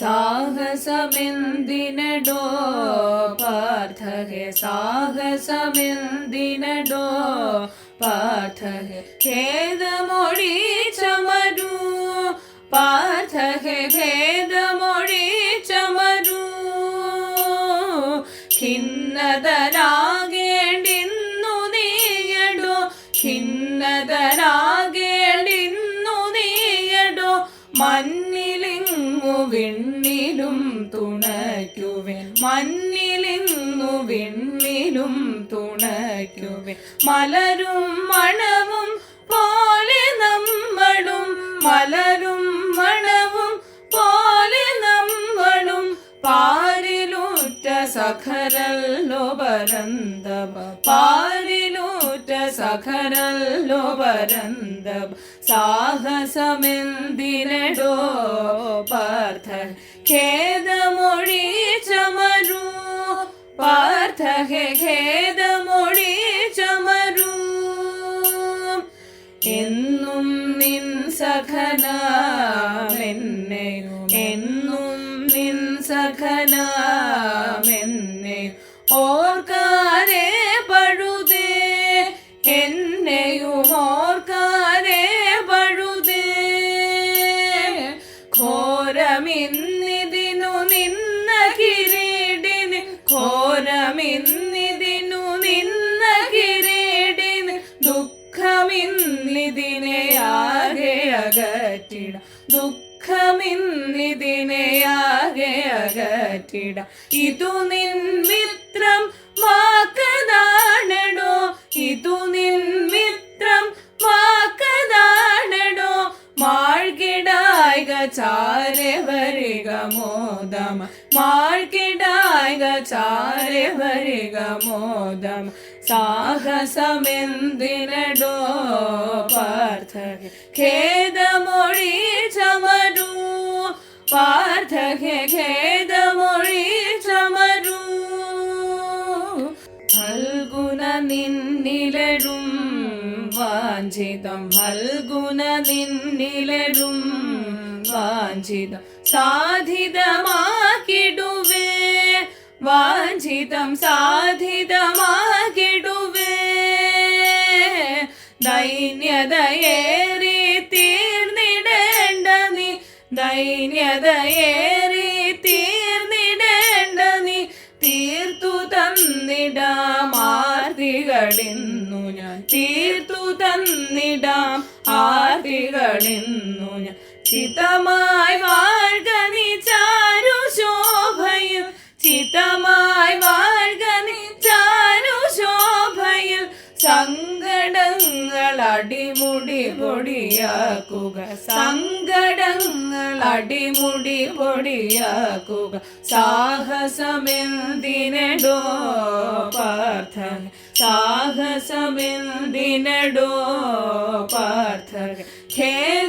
സാഹസമെന്തിനടോ? പാർത്ഥഹെ സാഹസമെന്തിനടോ? പാർത്ഥഹെ ഖേദമൊഴി ചമരു? പാർത്ഥഹെ ഖേദമൊഴി ചമരു? ഖിന്നതരാകേണ്ടിന്നു നീയടോ? ഖിന്നതരാകേണ്ടിന്നു മഞ്ഞിലിങ്ങു വിണ്ണിലും മണ്ണിലിന്നു വിണ്ണിലും തുണയ്ക്കുവൻ. മലരും മണവും പോലെ നമ്മളും മലരും മണവും പോലെ നമ്മളും. പാരിലൂറ്റ സഖരല്ലോ പരന്തവ പാരിലൂറ്റ സഖരല്ലോ പരന്തവ സാഹസമെന്തിനടോ പാർത്ഥ ഖേദമൊഴി പാർത്ഥ ചമരു. എന്നും നിൻ സഖനാമെന്നെയും എന്നും നിൻ സഖനാമെന്നെ. ഓർക്കാരെ ദുഃഖമിന്നിതിനെ ആകെ അകറ്റിട. ദുഃഖമിന്നിതിനെ ആകെ അകറ്റിട. ഇതു നിൻ മിത്രം വാക്കതാണടോ? ഇതു നിൻ മിത്രം വാക്കതാണടോ? മാഴ്കിടായിക ചാരെ വരിക മോദം മാഴ്കിടായിക ചാരെ വരിക മോദം സാഹസമെന്തിനടോ പാർത്ഥ ഖേദമൊഴി ചമരു. പാർത്ഥ ഖേദമൊഴി ചമരു. ഫൽഗുണ നിന്നിലരും വാഞ്ചിതം. ഫൽഗുണ നിന്നിലരും വാഞ്ചിതം സാധിതമാക്കിടുവേ. വാഞ്ചിതം സാധിതമാക്കിടുവേ. ദൈന്യതയേറി തീർന്നിടേണ്ട നീ ദൈന്യതയേറി തീർന്നിടേണ്ട നീ തീർത്തു തന്നിടാം ആർത്തികളിന്നു ഞാൻ തീർത്തു തന്നിടാം ആർത്തികളിന്നു ഞാൻ. ചിതമായി വാഴ്ക നീ ചാരു ശോഭയിൽ. ചിതമായി വാഴ്ക നീ ചാരു ശോഭയിൽ. സങ്കടങ്ങൾ അടിമുടി പൊടിയാക്കുക. സങ്കടങ്ങൾ അടിമുടി പൊടിയാക്കുക. സാഹസമെന്തിനോ പാർത്ഥ. സാഹസമെന്തിനടോ പാർത്ഥ ഖേദമൊഴി